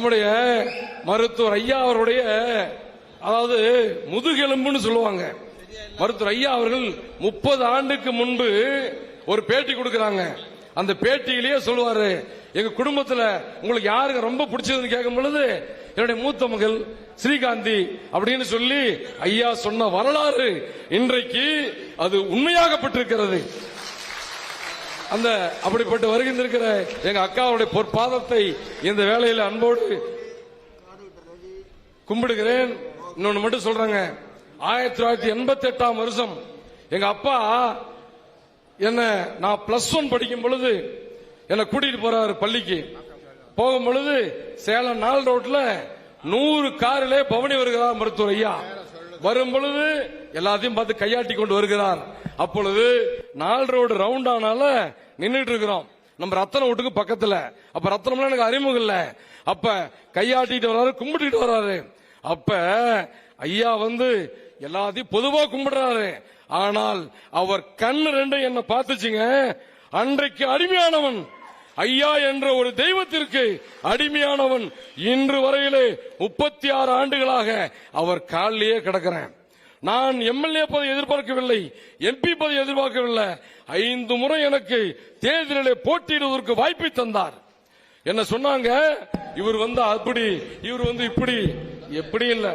நம்முடைய மருத்துவர் ஐயா அவருடைய அதாவது முதுகெலும்புன்னு சொல்லுவாங்க. மருத்துவர் ஐயா அவர்கள் முப்பது ஆண்டுக்கு முன்பு ஒரு பேட்டி கொடுக்கிறாங்க. அந்த பேட்டியிலேயே சொல்லுவாரு எங்க குடும்பத்துல உங்களுக்கு யாருக்கு ரொம்ப பிடிச்சதுன்னு கேட்கும் பொழுது என்னுடைய மூத்த மகள் ஸ்ரீகாந்தி அப்படின்னு சொல்லி ஐயா சொன்ன வரலாறு இன்றைக்கு அது உண்மையாகப்பட்டிருக்கிறது. அந்த அப்படிப்பட்டு வருகின்றிருக்கிற எங்க அக்காவுடைய பொற்பாதத்தை இந்த வேலையில் அன்போடு கும்பிடுகிறேன். இன்னொன்னு மட்டும் சொல்றேங்க. ஆயிரத்தி தொள்ளாயிரத்தி எண்பத்தி எட்டாம் வருஷம் எங்க அப்பா என்ன நான் பிளஸ் ஒன் படிக்கும் பொழுது என்ன கூட்டிட்டு போறாரு பள்ளிக்கு. போகும் பொழுது சேலம் நாள் ரோட்ல நூறு காரிலே பவனி வருகிறார் மருத்துவர் ஐயா. வரும் பொழுது எல்லாத்தையும் பார்த்து கையாட்டி கொண்டு வருகிறார். அப்பொழுது நாள் ரோடு ரவுண்ட் ஆனால நின்றுட்டு இருக்கிறோம். நம்ம ரத்தன வீட்டுக்கு பக்கத்துல. அப்ப ரத்தனம்லாம் எனக்கு அறிமுகம் இல்ல. அப்ப கையாட்டிட்டு வர்றாரு கும்பிட்டுட்டு வர்றாரு. அப்ப ஐயா வந்து எல்லாத்தையும் பொதுவா கும்பிடுறாரு. ஆனால் அவர் கண் ரெண்டும் என்ன பார்த்துச்சுங்க. அன்றைக்கு அடிமையானவன். ஐயா என்ற ஒரு தெய்வத்திற்கு அடிமையானவன் இன்று வரையிலே முப்பத்தி ஆறு ஆண்டுகளாக அவர் காலிலேயே கிடக்கிறேன் நான் எம்எல்ஏ பதவி எதிர்பார்க்கவில்லை எம்பி பதவி எதிர்பார்க்கவில்லை. ஐந்து முறை எனக்கு தேர்தலிலே போட்டியிடுவதற்கு வாய்ப்பை தந்தார். என்ன சொன்னாங்க? இவர் வந்து அப்படி இவர் வந்து இப்படி எப்படி இல்ல.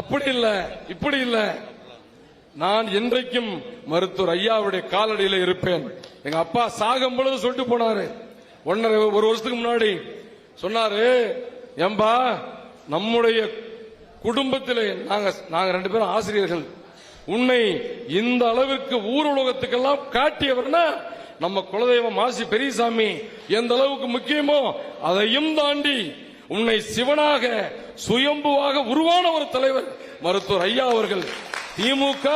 அப்படி இல்ல இப்படி இல்லை. நான் என்றைக்கும் மருத்துவர் ஐயாவுடைய காலடியில் இருப்பேன். எங்க அப்பா சாகும் பொழுது சொல்லிட்டு போனாரு. ஒன்னரை ஒரு வருஷத்துக்கு முன்னாடி சொன்னாரு ஏம்பா நம்முடைய குடும்பத்திலே நாங்க நாங்க ரெண்டு பேரும் ஆசிரியர்கள். உன்னை இந்த அளவிற்கு ஊர் உலகத்துக்கெல்லாம் காட்டியவர்னா நம்ம குலதெய்வம் மாசி பெரியசாமி. எந்த அளவுக்கு முக்கியமோ அதையும் தாண்டி உன்னை சிவனாக சுயம்புவாக உருவான ஒரு தலைவர் மருத்துவர் ஐயா அவர்கள். திமுக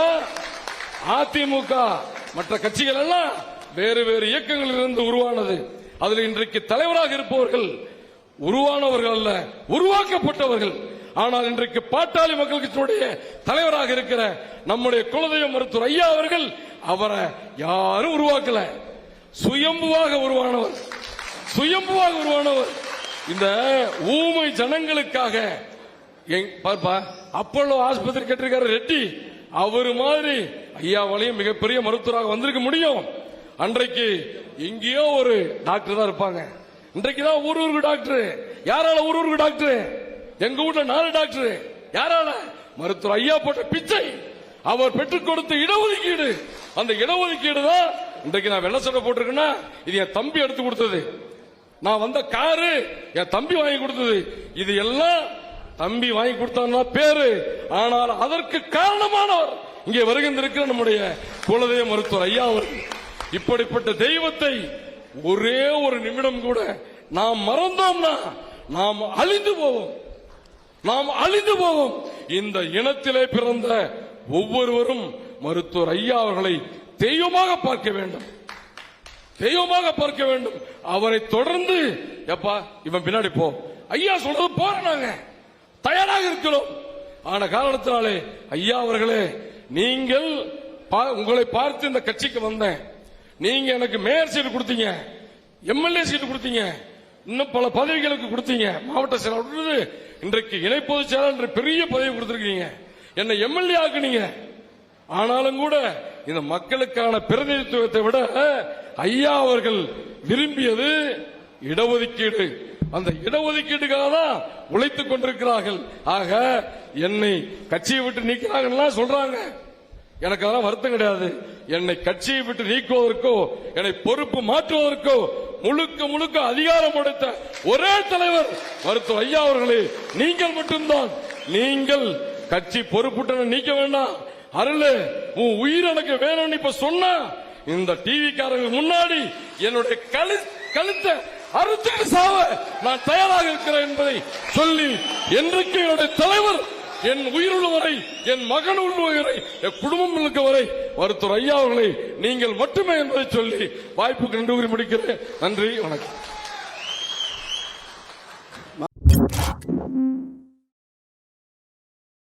அதிமுக மற்ற கட்சிகள் எல்லாம் வேறு வேறு இயக்கங்களில் இருந்து உருவானது. அதில் இன்றைக்கு தலைவராக இருப்பவர்கள் உருவானவர்கள் அல்ல உருவாக்கப்பட்டவர்கள். ஆனால் இன்றைக்கு பாட்டாளி மக்கள் கட்சியினுடைய தலைவராக இருக்கிற நம்முடைய குலதெய்வ மருத்துவர் ஐயா அவர்கள் அவரை யாரும் உருவாக்கல. சுயம்புவாக உருவானவர். சுயம்புவாக உருவானவர். இந்த ஊமை ஜனங்களுக்காக பார்ப்பா. அப்பல்லோ ஆஸ்பத்திரி கட்டிருக்காரு ரெட்டி. அவரு மாதிரி ஐயாவாலையும் மிகப்பெரிய மருத்துவராக வந்திருக்க முடியும். அன்றைக்கு எங்கேயோ ஒரு டாக்டர் தான் இருப்பாங்க. இன்றைக்கு தான் ஊர் ஊருக்கு டாக்டர். யாரால ஊர் ஊருக்கு டாக்டர்? எங்க வீட்டுல நாலு டாக்டர். யாரால? மருத்துவர் ஐயா போட்ட பிச்சை. அவர் பெற்றுக் கொடுத்த இடஒதுக்கீடு. அந்த இடஒதுக்கீடு தான் இன்றைக்கு நான் வெள்ள சட்டை போட்டிருக்கேன்னா இது என் தம்பி எடுத்து கொடுத்தது. நான் வந்த காரு என் தம்பி வாங்கி கொடுத்தது. இது எல்லாம் தம்பி வாங்கி கொடுத்தான்னா பேரு. ஆனால் அதற்கு காரணமானவர் இங்கே வருகின்றிருக்கிற நம்முடைய குலதெய்வ மருத்துவர் ஐயா அவர்கள். இப்படிப்பட்ட தெய்வத்தை ஒரே ஒரு நிமிடம் கூட நாம் மறந்தோம்னா நாம் அழிந்து போவோம். நாம் அழிந்து போவோம். இந்த இனத்திலே பிறந்த ஒவ்வொருவரும் மருத்துவர் ஐயா அவர்களை தெய்வமாக பார்க்க வேண்டும். தெய்வமாக பார்க்க வேண்டும். அவரை தொடர்ந்து எப்பா இவன் பின்னாடி போ. ஐயா சொல்றது போறேன் நாங்க. தயாராக இருக்கிறோம். ஆன காரணத்தினாலே ஐயா அவர்களே நீங்கள் பா- உங்களை பார்த்து இந்த கட்சிக்கு வந்தேன். நீங்க எனக்கு மேயர் சீட்டு கொடுத்தீங்க எம்எல்ஏ சீட்டு கொடுத்தீங்க இன்னும் பல பதவிகளுக்கு கொடுத்தீங்க. மாவட்ட செயலாளர் இன்றைக்கு இணை பொதுச் செயலாளர் என்ற பெரிய பதவி கொடுத்திருக்கீங்க. என்னை எம்எல்ஏ ஆக்குனீங்க. ஆனாலும் கூட இந்த மக்களுக்கான பிரதிநிதித்துவத்தை விட ஐயா அவர்கள் விரும்பியது இடஒதுக்கீடு. அந்த இடஒதுக்கீட்டுக்காக தான் உழைத்துக் கொண்டிருக்கிறார்கள். ஆக என்னை கட்சியை விட்டு நீக்கிறாங்கலாம் சொல்றாங்க. எனக்கு அதெல்லாம் வருத்தம் கிடையாது. என்னை கட்சியை விட்டு நீக்குவதற்கோ என்னை பொறுப்பு மாற்றுவதற்கோ முழுக்க முழுக்க அதிகாரம் படைத்த ஒரே தலைவர் மருத்துவர் ஐயா அவர்களே நீங்கள் மட்டும்தான். நீங்கள் கட்சி பொறுப்புட்டு நீக்க வேண்டாம். அருள் உன் உயிர் எனக்கு வேணும்னு இப்ப சொன்ன இந்த டிவி காரங்க முன்னாடி என்னுடைய கழு கழுத்தை அறுத்துட்டு சாவ. நான் தயாராக இருக்கிறேன் என்பதை சொல்லி என்றைக்கு என்னுடைய தலைவர் என் உயிருள்ள வரை என் மகன் உள்ள வரை என் குடும்பம் இருக்க வரை மருத்துவர் ஐயா அவர்களை நீங்கள் மட்டுமே என்பதை சொல்லி வாய்ப்புக்கு நன்றி கூறி முடிக்கிறேன். நன்றி வணக்கம்.